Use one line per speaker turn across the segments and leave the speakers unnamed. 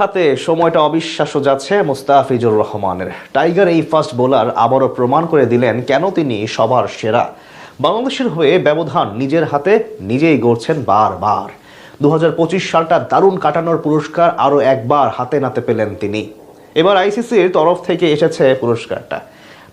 হাতে সময়টা অবিশ্বাস্য যাচ্ছে মুস্তাফিজুর রহমানের। টাইগার এই ফাস্ট বোলার আবারও প্রমাণ করে দিলেন কেন তিনি সবার সেরা। বাংলাদেশের হয়ে ব্যবধান নিজের হাতে নিজেই গড়ছেন বারবার। দু হাজার পঁচিশ সালটা দারুণ কাটানোর পুরস্কার আরও একবার হাতে নাতে পেলেন তিনি। এবার আইসিসির তরফ থেকে এসেছে পুরস্কারটা।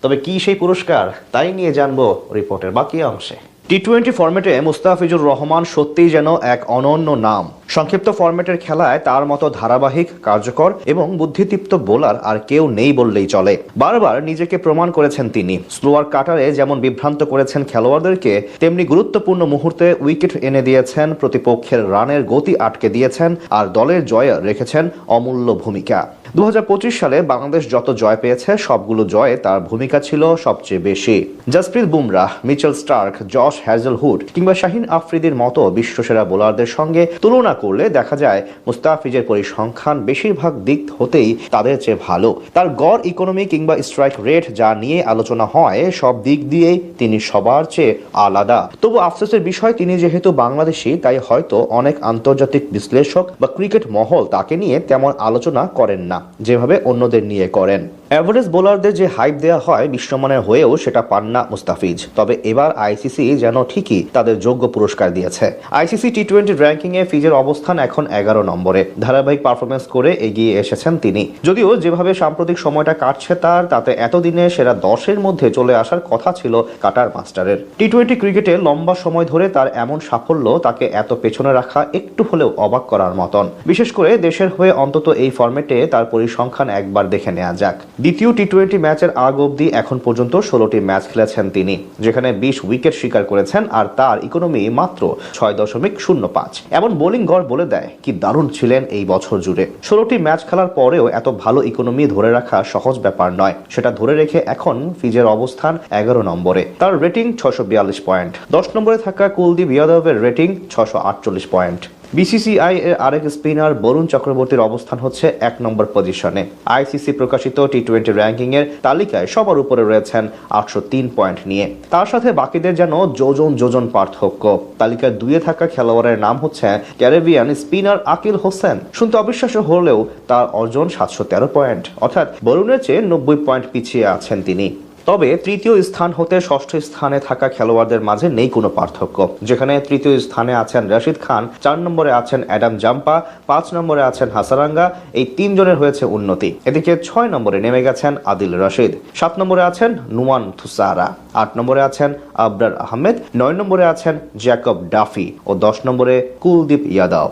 তবে কি সেই পুরস্কার, তাই নিয়ে জানব রিপোর্টের বাকি অংশে। টি টোয়েন্টি ফরম্যাটে মুস্তাফিজুর রহমান সত্যিই যেন এক অনন্য নাম। সংক্ষিপ্ত ফরম্যাটের খেলায় তার মতো ধারাবাহিক, কার্যকর এবং বুদ্ধিদীপ্ত বোলার আর কেউ নেই বললেই চলে। বারবার নিজেকে প্রমাণ করেছেন তিনি। স্লোয়ার কাটারে যেমন বিভ্রান্ত করেছেন খেলোয়াড়দেরকে, তেমনি গুরুত্বপূর্ণ মুহূর্তে উইকেট এনে দিয়েছেন, প্রতিপক্ষের রানের গতি আটকে দিয়েছেন, আর দলের জয়ে রেখেছেন অমূল্য ভূমিকা। দু হাজার পঁচিশ সালে বাংলাদেশ যত জয় পেয়েছে, সবগুলো জয়ে তার ভূমিকা ছিল সবচেয়ে বেশি। Jasprit Bumrah, Mitchell Starc, Josh Hazlewood কিংবা শাহিন আফ্রিদির মতো বিশ্বসেরা বোলারদের সঙ্গে তুলনা করলে দেখা যায় মুস্তাফিজের পরিসংখ্যান বেশিরভাগ দিক হতেই তাদের চেয়ে ভালো। তার গড় ইকোনমি কিংবা স্ট্রাইক রেট যা নিয়ে আলোচনা হয়, সব দিক দিয়েই তিনি সবার চেয়ে আলাদা। তবু আফসোসের বিষয়, তিনি যেহেতু বাংলাদেশি, তাই হয়তো অনেক আন্তর্জাতিক বিশ্লেষক বা ক্রিকেট মহল তাকে নিয়ে তেমন আলোচনা করেন না। যেভাবে অন্যদের নিয়ে করেন। অ্যাভারেজ বোলারদের যে হাইপ দেওয়া হয় বিশ্বমানের হয়েও সেটা পান না মুস্তাফিজ। তবে এবার আইসিসি যেন ঠিকই তাদের যোগ্য পুরস্কার দিয়েছে। আইসিসি টি টোয়েন্টি র্যাঙ্কিংয়ে ফিজের অবস্থান এখন এগারো নম্বরে। ধারাবাহিক পারফরমেন্স করে এগিয়ে এসেছেন তিনি। যদিও যেভাবে সাম্প্রতিক সময়টা কাটছে তার, তাতে এতদিনে সেরা দশের মধ্যে চলে আসার কথা ছিল কাটার মাস্টারের। টি টোয়েন্টি ক্রিকেটে লম্বা সময় ধরে তার এমন সাফল্য তাকে এত পেছনে রাখা একটু হলেও অবাক করার মতন। বিশেষ করে দেশের হয়ে অন্তত এই ফরম্যাটে তার পরিসংখ্যান একবার দেখে নেওয়া যাক। দ্বিতীয় টি টোয়েন্টি ম্যাচের আগ অবধি এখন পর্যন্ত ষোলোটি ম্যাচ খেলেছেন তিনি, যেখানে বিশ উইকেট শিকার করেছেন আর তার ইকোনমি মাত্র ছয় দশমিক শূন্য পাঁচ। এমন বোলিং গড় বলে দেয়, কি দারুণ ছিলেন এই বছর জুড়ে। ষোলোটি ম্যাচ খেলার পরেও এত ভালো ইকোনমি ধরে রাখা সহজ ব্যাপার নয়। সেটা ধরে রেখে এখন ফিজের অবস্থান এগারো নম্বরে। তার রেটিং ছশো বিয়াল্লিশ পয়েন্ট দশ নম্বরে থাকা কুলদীপ ইয়াদবের রেটিং ছশো আটচল্লিশ পয়েন্ট বিসিসিআই এর আরেক স্পিনার বরুণ চক্রবর্তীর অবস্থান হচ্ছে এক নম্বর পজিশনে। আইসিসি প্রকাশিত টি টোয়েন্টি র্যাঙ্কিং এর তালিকায় সবার উপরে রয়েছেন আটশো তিন পয়েন্ট নিয়ে। তার সাথে বাকিদের যেন যোজন যোজন পার্থক্য। তালিকায় দুয়ে থাকা খেলোয়াড়ের নাম হচ্ছে ক্যারেবিয়ান স্পিনার আকিল হোসেন। শুনতে অবিশ্বাস্য হলেও তার অর্জন সাতশো তেরো পয়েন্ট। অর্থাৎ বরুণের চেয়ে নব্বই পয়েন্ট পিছিয়ে আছেন তিনি। তবে তৃতীয় স্থান হতে ষষ্ঠ স্থানে থাকা খেলোয়াড়দের মাঝে নেই কোনো পার্থক্য। যেখানে তৃতীয় স্থানে আছেন রশিদ খান, চার নম্বরে আছেন অ্যাডাম জাম্পা, পাঁচ নম্বরে আছেন হাসারাঙ্গা, এই তিনজনের হয়েছে উন্নতি। এদিকে ছয় নম্বরে নেমে গেছেন আদিল রশিদ। সাত নম্বরে আছেন নুমান থুসারা। আট নম্বরে আছেন আবরার আহমেদ। নয় নম্বরে আছেন জ্যাকব ডাফি। ও দশ নম্বরে কুলদীপ ইয়াদব।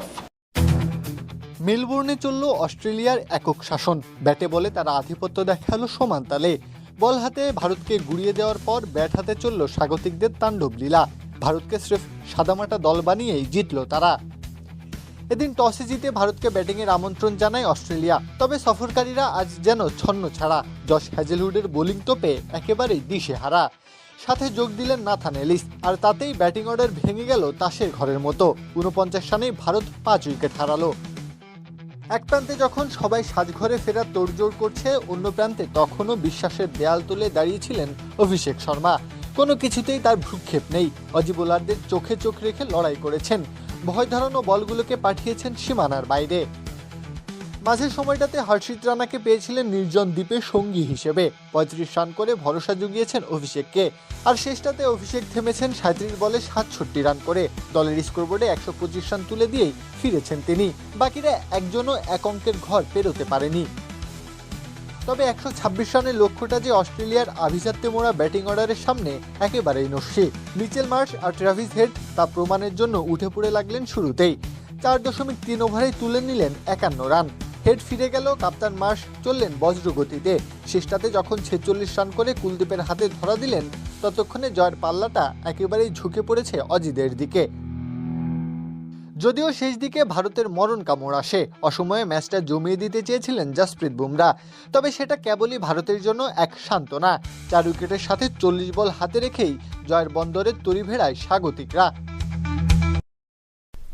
মেলবোর্নে চলল অস্ট্রেলিয়ার একক শাসন। ব্যাটে বলে তারা আধিপত্য দেখাল সমান তালে। বল হাতে ভারতকে গুড়িয়ে দেওয়ার পর ব্যাট হাতে চলল স্বাগতিকদের তাণ্ডব লীলা। ভারতকে স্রেফ সাদামাটা দল বানিয়েই জিতল তারা। এদিন টসে জিতে ভারতকে ব্যাটিংয়ের আমন্ত্রণ জানায় অস্ট্রেলিয়া। তবে সফরকারীরা আজ যেন ছন্ন ছাড়া। জশ হ্যাজেলহুডের বোলিং তোপে একেবারেই দিশে হারা সাথে যোগ দিলেন নাথান এলিস, আর তাতেই ব্যাটিং অর্ডার ভেঙে গেল তাসের ঘরের মতো। উনপঞ্চাশ রানেই ভারত পাঁচ উইকেট হারালো। এক প্রান্তে যখন সবাই সাজঘরে ফেরার তোড়জোড় করছে, অন্য প্রান্তে তখনও বিশ্বাসের দেয়াল তুলে দাঁড়িয়েছিলেন অভিষেক শর্মা। কোনো কিছুতেই তার ভ্রুক্ষেপ নেই। অজি বোলারদের চোখে চোখ রেখে লড়াই করেছেন। ভয় ধরানো বলগুলোকে পাঠিয়েছেন সীমানার বাইরে। মাঝের সময়টাতে হর্ষিত রানাকে পেয়েছিলেন নির্জন দ্বীপে সঙ্গী হিসেবে। পঁয়ত্রিশ রান করে ভরসা জুগিয়েছেন অভিষেককে। আর শেষটাতে অভিষেক থেমেছেন সাঁত্রিশ বলে সাতষট্টি রান করে। দলের স্কোরবোর্ডে একশো পঁচিশ রান তুলে দিয়েই ফিরেছেন তিনি। বাকিরা একজনও এক অঙ্কের ঘর পেরোতে পারেনি। তবে একশো ছাব্বিশ রানের লক্ষ্যটা যে অস্ট্রেলিয়ার আভিজাত্যে মোড়া ব্যাটিং অর্ডারের সামনে একেবারেই নস্যি। মিচেল মার্শ আর ট্রাভিস হেড তা প্রমাণের জন্য উঠে পড়ে লাগলেন শুরুতেই। চার দশমিক তিন ওভারেই তুলে নিলেন একান্ন রান। হেড ফিরে গেল, কাপ্তান মার্শ চললেন বজ্রগতিতে। শেষটাতে যখন ছেচল্লিশ রান করে কুলদীপের হাতে ধরা দিলেন, ততক্ষণে জয়ের পাল্লাটা একেবারেই ঝুঁকে পড়েছে অজিদের দিকে। যদিও শেষ দিকে ভারতের মরণ কামড় আসে, অসময়ে ম্যাচটা জমিয়ে দিতে চেয়েছিলেন জাসপ্রীত বুমরা। তবে সেটা কেবলই ভারতের জন্য এক সান্ত্বনা। চার উইকেটের সাথে চল্লিশ বল হাতে রেখেই জয়ের বন্দরের তরি ভেড়ায় স্বাগতিকরা।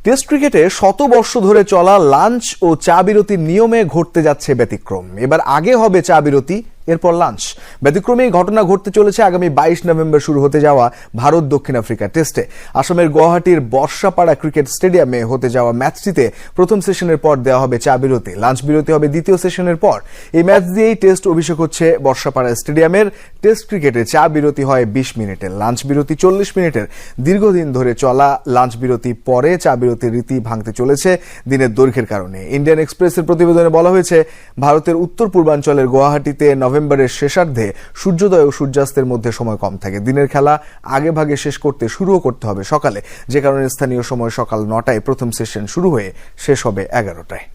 টেস্ট ক্রিকেটে শতবর্ষ ধরে চলা লাঞ্চ ও চা বিরতির নিয়মে ঘটতে যাচ্ছে ব্যতিক্রম। এবার আগে হবে চা বিরতি এরপর লাঞ্চ। ব্যতিক্রমে এই ঘটনা ঘটতে চলেছে আগামী বাইশ নভেম্বর শুরু হতে যাওয়া ভারত দক্ষিণ আফ্রিকা টেস্টে। আসামের গুয়াহাটির বর্ষাপাড়া ক্রিকেট স্টেডিয়ামে হতে যাওয়া ম্যাচটিতে প্রথম সেশনের পর দেওয়া হবে চা বিরতি। লাঞ্চ বিরতি হবে দ্বিতীয় সেশনের পর। এই ম্যাচ দিয়েই টেস্ট অভিষেক হচ্ছে বর্ষাপাড়া স্টেডিয়ামের। টেস্ট ক্রিকেটে চা বিরতি হয় বিশ মিনিটের। লাঞ্চ বিরতি চল্লিশ মিনিটের। দীর্ঘদিন ধরে চলা লাঞ্চ বিরতি পরে চা বিরতির রীতি ভাঙতে চলেছে দিনের দৈর্ঘ্যের কারণে। ইন্ডিয়ান এক্সপ্রেসের প্রতিবেদনে বলা হয়েছে, ভারতের উত্তর পূর্বাঞ্চলের গুয়াহাটিতে নভেম্বরের শেষার্ধে সূর্যোদয় ও সূর্যাস্তের মধ্যে সময় কম থাকে। দিনের খেলা আগে ভাগে শেষ করতে শুরুও করতে হবে সকালে। যে কারণে স্থানীয় সময় সকাল নটায় প্রথম সেশন শুরু হয়ে শেষ হবে এগারোটায়।